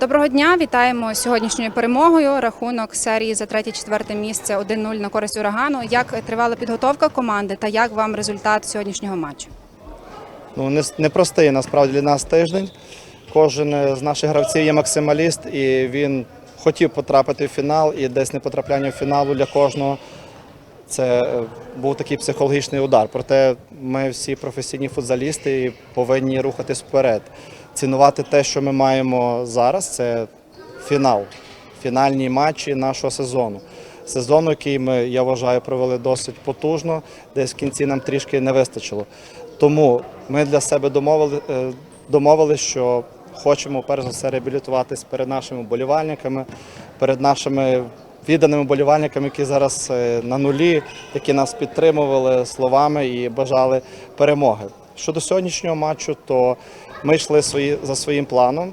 Доброго дня, вітаємо сьогоднішньою перемогою. Рахунок серії за третє-четверте місце 1-0 на користь урагану. Як тривала підготовка команди та як вам результат сьогоднішнього матчу? Ну, непростий насправді для нас тиждень. Кожен е, з наших гравців є максималіст, і він хотів потрапити в фінал, і десь не потрапляння в фіналу для кожного. Це е, був такий психологічний удар. Проте ми всі професійні футзалісти і повинні рухатись вперед. Цінувати те, що ми маємо зараз, це фінал, фінальні матчі нашого сезону. Сезону, який ми, я вважаю, провели досить потужно, десь в кінці нам трішки не вистачило. Тому ми для себе домовили, е, що хочемо перш за все реабілітуватись перед нашими вболівальниками, перед нашими відданими вболівальниками, які зараз е, на нулі, які нас підтримували словами і бажали перемоги. Щодо сьогоднішнього матчу, то ми йшли свої, за своїм планом,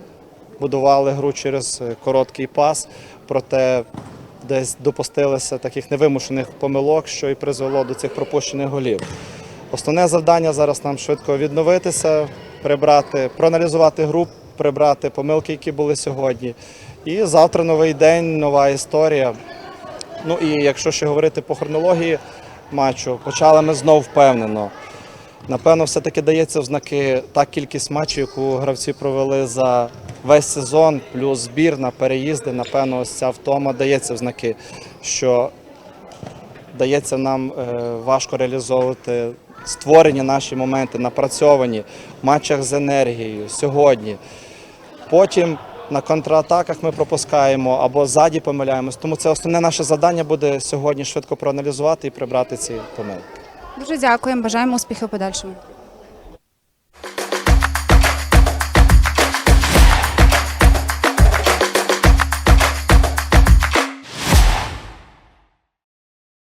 будували гру через е, короткий пас, проте десь допустилися таких невимушених помилок, що і призвело до цих пропущених голів. Основне завдання зараз нам швидко відновитися, прибрати, проаналізувати гру, прибрати помилки, які були сьогодні. І завтра новий день, нова історія. Ну і якщо ще говорити по хронології матчу, почали ми знов впевнено. Напевно, все-таки дається в знаки та кількість матчів, яку гравці провели за весь сезон, плюс збірна, переїзди. Напевно, ось ця втома дається в знаки, що дається нам е, важко реалізовувати створені наші моменти, напрацьовані в матчах з енергією сьогодні. Потім на контратаках ми пропускаємо або ззаді помиляємось. Тому це основне наше завдання буде сьогодні швидко проаналізувати і прибрати ці помилки. Дуже дякуємо, бажаємо успіхів подальшому.